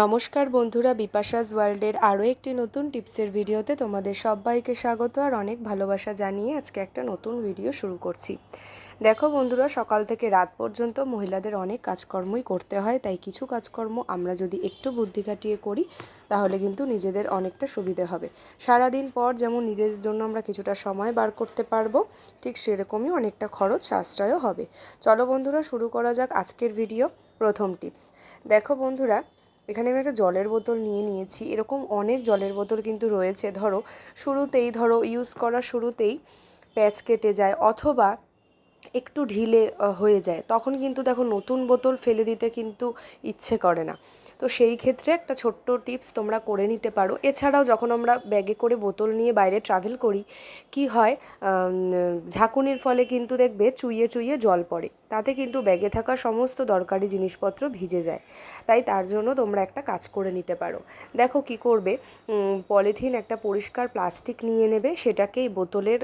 নমস্কার বন্ধুরা, বিপাশাস ওয়ার্ল্ডের আরও একটি নতুন টিপসের ভিডিওতে তোমাদের সবাইকে স্বাগত আর অনেক ভালোবাসা জানিয়ে আজকে একটা নতুন ভিডিও শুরু করছি। দেখো বন্ধুরা, সকাল থেকে রাত পর্যন্ত মহিলাদের অনেক কাজকর্মই করতে হয়, তাই কিছু কাজকর্ম আমরা যদি একটু বুদ্ধি কাটিয়ে করি, তাহলে কিন্তু নিজেদের অনেকটা সুবিধে হবে। সারাদিন পর যেমন নিজেদের জন্য আমরা কিছুটা সময় বার করতে পারব, ঠিক সেরকমই অনেকটা খরচ সাশ্রয়ও হবে। চলো বন্ধুরা, শুরু করা যাক আজকের ভিডিও প্রথম টিপস। দেখো বন্ধুরা এখানে আমি একটা জলের বোতল নিয়ে নিয়েছি। এরকম অনেক জলের বোতল কিন্তু রয়েছে। ধরো, শুরুতেই ধরো ইউজ করা শুরুতেই প্যাচ কেটে যায় অথবা একটু ঢিলে হয়ে যায়। তখন কিন্তু দেখো, নতুন বোতল ফেলে দিতে কিন্তু ইচ্ছে করে না। তো সেই ক্ষেত্রে একটা ছোট্ট টিপস তোমরা করে নিতে পারো। এছাড়াও যখন আমরা ব্যাগে করে বোতল নিয়ে বাইরে ট্রাভেল করি, কি হয় ঝাঁকুনির ফলে কিন্তু দেখবে চুইয়ে চুইয়ে জল পড়ে। তাতে কিন্তু ব্যাগে থাকা সমস্ত দরকারি জিনিসপত্র ভিজে যায়। তাই তার জন্য তোমরা একটা কাজ করে নিতে পারো। দেখো কি করবে পলিথিন একটা পরিষ্কার প্লাস্টিক নিয়ে নেবে সেটাকে এই বোতলের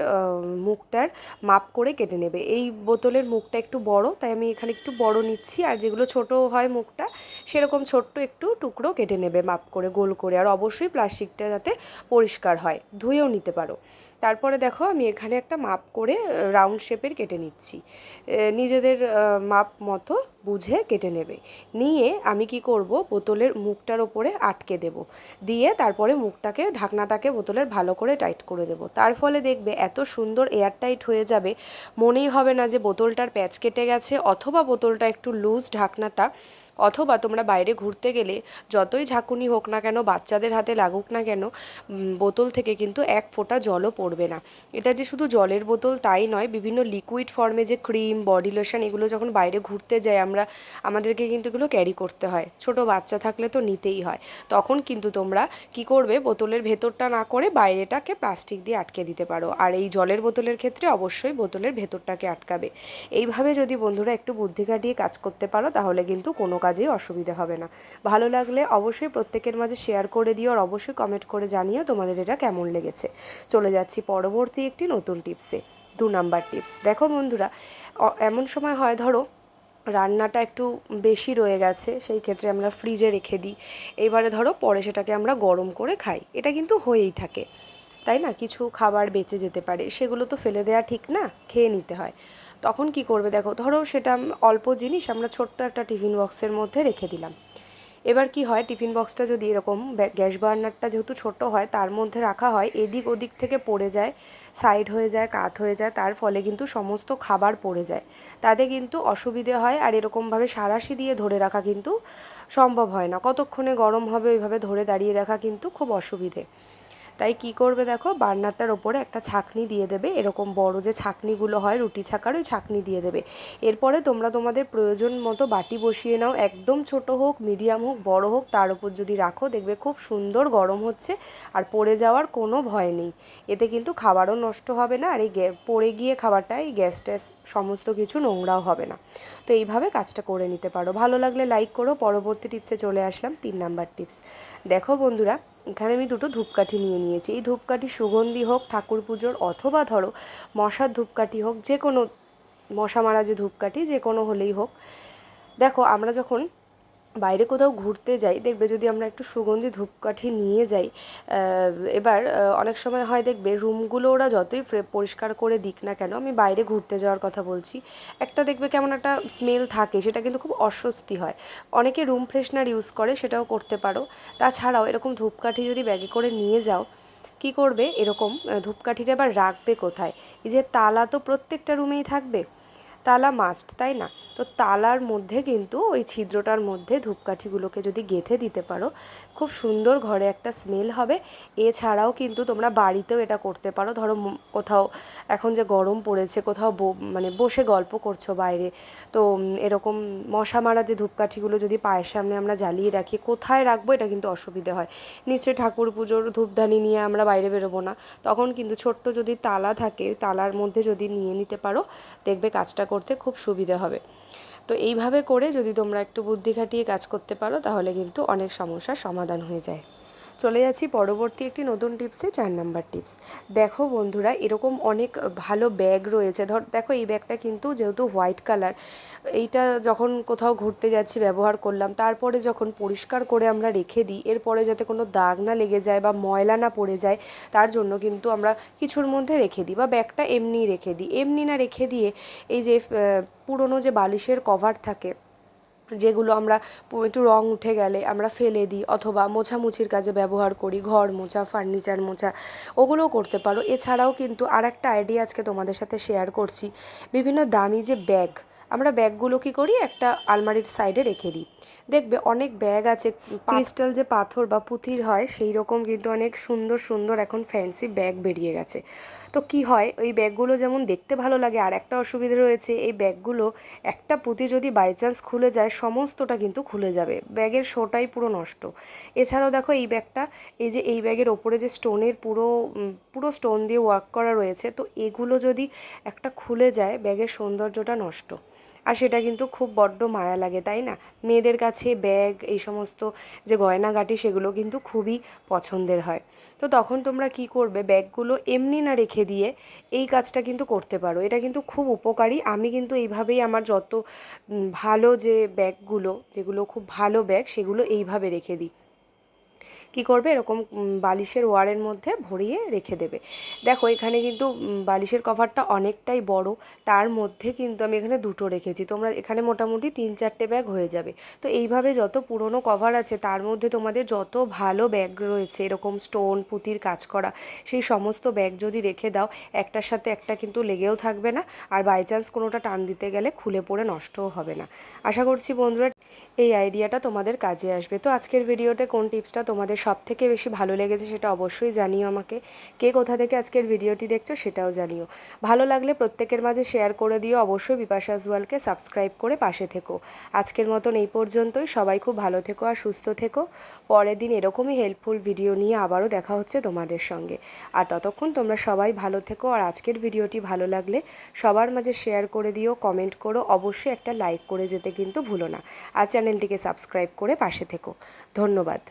মুখটার মাপ করে কেটে নেবে। এই বোতলের মুখটা একটু বড়, তাই আমি এখানে একটু বড় নিচ্ছি, আর যেগুলো ছোট হয় মুখটা, সেরকম ছোট্ট একটু টুকরো কেটে নেবে, মাপ করে, গোল করে, আর অবশ্যই প্লাস্টিকটা যাতে পরিষ্কার হয়, ধুয়েও নিতে পারো। তারপরে দেখো আমি এখানে একটা মাপ করে রাউন্ড শেপের কেটে নিচ্ছি। নিজেদের মাপ মতো বুঝে কেটে নেবে। নিয়ে আমি কি করব, বোতলের মুখটার ওপরে আটকে দেব। দিয়ে তারপরে মুখটাকে, ঢাকনাটাকে বোতলের ভালো করে টাইট করে দেব। তার ফলে দেখবে এত সুন্দর এয়ার টাইট হয়ে যাবে, মনেই হবে না যে বোতলটার প্যাচ কেটে গেছে, অথবা বোতলটা একটু লুজ, ঢাকনাটা অথবা তোমরা বাইরে ঘুরতে গেলে যতই ঝাঁকুনি হোক না কেন, বাচ্চাদের হাতে লাগুক না কেন বোতল থেকে কিন্তু এক ফোঁটা জলও পড়বে না। এটা যে শুধু জলের বোতল তাই নয়, বিভিন্ন লিকুইড ফর্মে যে ক্রিম বডি লোশন এগুলো যখন বাইরে ঘুরতে যাই আমরা, আমাদেরকে কিন্তু এগুলো ক্যারি করতে হয়। ছোট বাচ্চা থাকলে তো নিতেই হয়। তখন কিন্তু তোমরা কি করবে, বোতলের ভেতরটা না করে বাইরেটাকে প্লাস্টিক দিয়ে আটকে দিতে পারো। আর এই জলের বোতলের ক্ষেত্রে অবশ্যই বোতলের ভেতরটাকে আটকাবে। এইভাবে যদি বন্ধুরা একটু বুদ্ধি কাটিয়ে কাজ করতে পারো, তাহলে কিন্তু কোনো কাজেই অসুবিধা হবে না। ভালো লাগলে অবশ্যই প্রত্যেকের মাঝে শেয়ার করে দিও আর অবশ্যই কমেন্ট করে জানিও তোমাদের এটা কেমন লেগেছে। চলে যাচ্ছি পরবর্তী একটি নতুন টিপসে দু নাম্বার টিপস দেখো বন্ধুরা এমন সময় হয় ধরো, রান্নাটা একটু বেশি রয়ে গেছে, সেই ক্ষেত্রে আমরা ফ্রিজে রেখে দিই। এবারে ধরো পরে সেটাকে আমরা গরম করে খাই। এটা কিন্তু হয়েই থাকে। তাই না? কিছু খাবার বেঁচে যেতে পারে। সেগুলো তো ফেলে দেওয়া ঠিক না, খেয়ে নিতে হয়। তখন কি করবে দেখো, ধরো সেটা অল্প জিনিস আমরা ছোট্ট একটা টিফিন বক্সের মধ্যে রেখে দিলাম। এবার কি হয়, টিফিন বক্সটা যদি এরকম গ্যাস বার্নারটা যেহেতু ছোট হয়, তার মধ্যে রাখা হয়, এদিক ওদিক থেকে পড়ে যায়, সাইড হয়ে যায়, কাত হয়ে যায়, তার ফলে কিন্তু সমস্ত খাবার পড়ে যায়। তাতে কিন্তু অসুবিধে হয় আর এরকমভাবে সারাশি দিয়ে ধরে রাখা কিন্তু সম্ভব হয় না। কতক্ষণে গরম হবে ওইভাবে ধরে দাঁড়িয়ে রাখা কিন্তু খুব অসুবিধে। তাই কি করবে দেখো? বার্নারটার ওপরে একটা ছাকনি দিয়ে দেবে। এরকম বড় যে ছাকনিগুলো হয়, রুটি ছাকার, ওই ছাকনি দিয়ে দেবে। এরপরে তোমরা তোমাদের প্রয়োজন মতো বাটি বসিয়ে নাও। একদম ছোট হোক, মিডিয়াম হোক, বড় হোক, তার উপর যদি রাখো, দেখবে খুব সুন্দর গরম হচ্ছে আর পড়ে যাওয়ার কোনো ভয় নেই। এতে কিন্তু খাবারও নষ্ট হবে না আর এই পড়ে গিয়ে খাবারটা, এই গ্যাস ট্যাস সমস্ত কিছু নোংরাও হবে না। তো এইভাবে কাজটা করে নিতে পারো। ভালো লাগলে লাইক করো। পরবর্তী টিপসে চলে আসলাম, তিন নাম্বার টিপস। দেখো বন্ধুরা এখানে আমি দুটো ধূপকাঠি নিয়ে নিয়েছি। এই ধূপকাঠি সুগন্ধি হোক, ঠাকুর পুজোর অথবা ধরো মশার ধূপকাঠি হোক যে কোনো মশা মারা যে ধূপকাঠি যে কোনো হলেই হোক। দেখো, আমরা যখন বাইরে কোথাও ঘুরতে যাই, দেখবে যদি আমরা একটু সুগন্ধি ধূপকাঠি নিয়ে যাই এবার অনেক সময় হয় দেখবে রুমগুলো ওরা যতই পরিষ্কার করে দিক না কেন, আমি বাইরে ঘুরতে যাওয়ার কথা বলছি, একটা দেখবে কেমন একটা স্মেল থাকে, সেটা কিন্তু খুব অস্বস্তি হয়। অনেকে রুম ফ্রেশনার ইউজ করে, সেটাও করতে পারো। তাছাড়াও এরকম ধূপকাঠি যদি ব্যাগে করে নিয়ে যাও, কি করবে এরকম ধূপকাঠিটা আবার রাখবে কোথায়? এই যে তালা তো প্রত্যেকটা রুমেই থাকবে? তালা মাস্ট তাই না? তো তালার মধ্যে কিন্তু ওই ছিদ্রটার মধ্যে ধূপকাঠিগুলোকে যদি গেঁথে দিতে পারো, খুব সুন্দর ঘরে একটা স্মেল হবে। এছাড়াও কিন্তু তোমরা বাড়িতেও এটা করতে পারো। ধরো কোথাও এখন যে গরম পড়েছে, কোথাও মানে বসে গল্প করছ বাইরে, তো এরকম মশা মারা যে ধূপকাঠিগুলো যদি পায়ের সামনে আমরা জ্বালিয়ে রাখি, কোথায় রাখব? এটা কিন্তু অসুবিধে হয়। নিশ্চয়ই ঠাকুর পুজোর ধূপধানি নিয়ে আমরা বাইরে বেরোবো না। তখন কিন্তু ছোট্ট যদি তালা থাকে, তালার মধ্যে যদি নিয়ে নিতে পারো, দেখবে কাজটা করতে খুব সুবিধে হবে। তো এইভাবে করে যদি তোমরা একটু বুদ্ধি খাটিয়ে কাজ করতে পারো, তাহলে কিন্তু অনেক সমস্যার সমাধান হয়ে যায়। চলে যাচ্ছি পরবর্তী একটি নতুন টিপসে চার নাম্বার টিপস। দেখো বন্ধুরা, এরকম অনেক ভালো ব্যাগ রয়েছে। ধর, দেখো এই ব্যাগটা কিন্তু যেহেতু হোয়াইট কালার, এইটা যখন কোথাও ঘুরতে যাচ্ছি, ব্যবহার করলাম, তারপরে যখন পরিষ্কার করে আমরা রেখে দিই, এরপরে যাতে কোনো দাগ না লেগে যায় বা ময়লা না পড়ে যায়, তার জন্য কিন্তু আমরা কিছুর মধ্যে রেখে দিই বা ব্যাগটা এমনিই রেখে দিই। এমনি না রেখে দিয়ে এই যে পুরনো যে বালিশের কভার থাকে যেগুলো আমরা একটু রং উঠে গেলে আমরা ফেলে দিই অথবা মোছামুছির কাজে ব্যবহার করি, ঘর মোছা, ফার্নিচার মোছা, ওগুলোও করতে পারো। এছাড়াও কিন্তু আর একটা আইডিয়া আজকে তোমাদের সাথে শেয়ার করছি। বিভিন্ন দামি যে ব্যাগ আমরা ব্যাগগুলো কী করি? একটা আলমারির সাইডে রেখে দিই। দেখবে অনেক ব্যাগ আছে ক্রিস্টাল যে পাথর বা পুঁথির হয় সেই রকম কিন্তু অনেক সুন্দর সুন্দর এখন ফ্যান্সি ব্যাগ বেরিয়ে গেছে। তো কি হয় ওই ব্যাগগুলো যেমন দেখতে ভালো লাগে আর একটা অসুবিধা রয়েছে এই ব্যাগগুলো একটা পুঁতি যদি বাই চান্স খুলে যায় সমস্তটা কিন্তু খুলে যাবে। ব্যাগের শোটাই পুরো নষ্ট। এছাড়াও দেখো এই ব্যাগটা এই যে এই ব্যাগের ওপরে যে স্টোনের পুরো পুরো স্টোন দিয়ে ওয়ার্ক করা রয়েছে তো এগুলো যদি একটা খুলে যায় ব্যাগের সৌন্দর্যটা নষ্ট। আর সেটা কিন্তু খুব বড্ড মায়া লাগে, তাই না? মেয়েদের কাছে ব্যাগ, এই সমস্ত যে গয়নাগাটি, সেগুলো কিন্তু খুবই পছন্দের হয়। তো তখন তোমরা কি করবে? ব্যাগগুলো এমনি না রেখে দিয়ে এই কাজটা কিন্তু করতে পারো। এটা কিন্তু খুব উপকারী। আমি কিন্তু এইভাবেই আমার যত ভালো যে ব্যাগগুলো, যেগুলো খুব ভালো ব্যাগ, সেগুলো এইভাবে রেখে দিই। কি করবে? এরকম বালিশের ওয়ারের মধ্যে ভরিয়ে রেখে দেবে। দেখো, এখানে কিন্তু বালিশের কভারটা অনেকটাই বড়। তার মধ্যে কিন্তু আমি এখানে দুটো রেখেছি। তোমরা এখানে মোটামুটি তিন চারটে ব্যাগ হয়ে যাবে। তো এইভাবে যত পুরনো কভার আছে, তার মধ্যে তোমাদের যত ভালো ব্যাগ রয়েছে, এরকম স্টোন, পুঁতির কাজ করা, সেই সমস্ত ব্যাগ যদি রেখে দাও, একটার সাথে একটা কিন্তু লেগেও থাকবে না। আর বাই চান্স কোনোটা টান দিতে গেলে খুলে পড়ে নষ্টও হবে না। আশা করছি বন্ধুরা, এই আইডিয়াটা তোমাদের কাজে আসবে। তো আজকের ভিডিওতে কোন টিপসটা তোমাদের সব থেকে বেশি ভালো লেগেছে সেটা অবশ্যই জানিও আমাকে। কে কোথা থেকে আজকের ভিডিওটি দেখছ সেটাও জানিও। ভালো লাগলে প্রত্যেকের মাঝে শেয়ার করে দিও। অবশ্যই বিপাশা জুয়ালকে সাবস্ক্রাইব করে পাশে থেকো। আজকের মতন এই পর্যন্তই। সবাই খুব ভালো থেকো আর সুস্থ থেকো। পরের দিন এরকমই হেল্পফুল ভিডিও নিয়ে আবারও দেখা হচ্ছে তোমাদের সঙ্গে। আর ততক্ষণ তোমরা সবাই ভালো থেকো। আর আজকের ভিডিওটি ভালো লাগলে সবার মাঝে শেয়ার করে দিও কমেন্ট করো। অবশ্যই একটা লাইক করে যেতে কিন্তু ভুলো না। আর চ্যানেলটিকে সাবস্ক্রাইব করে পাশে থেকো। ধন্যবাদ।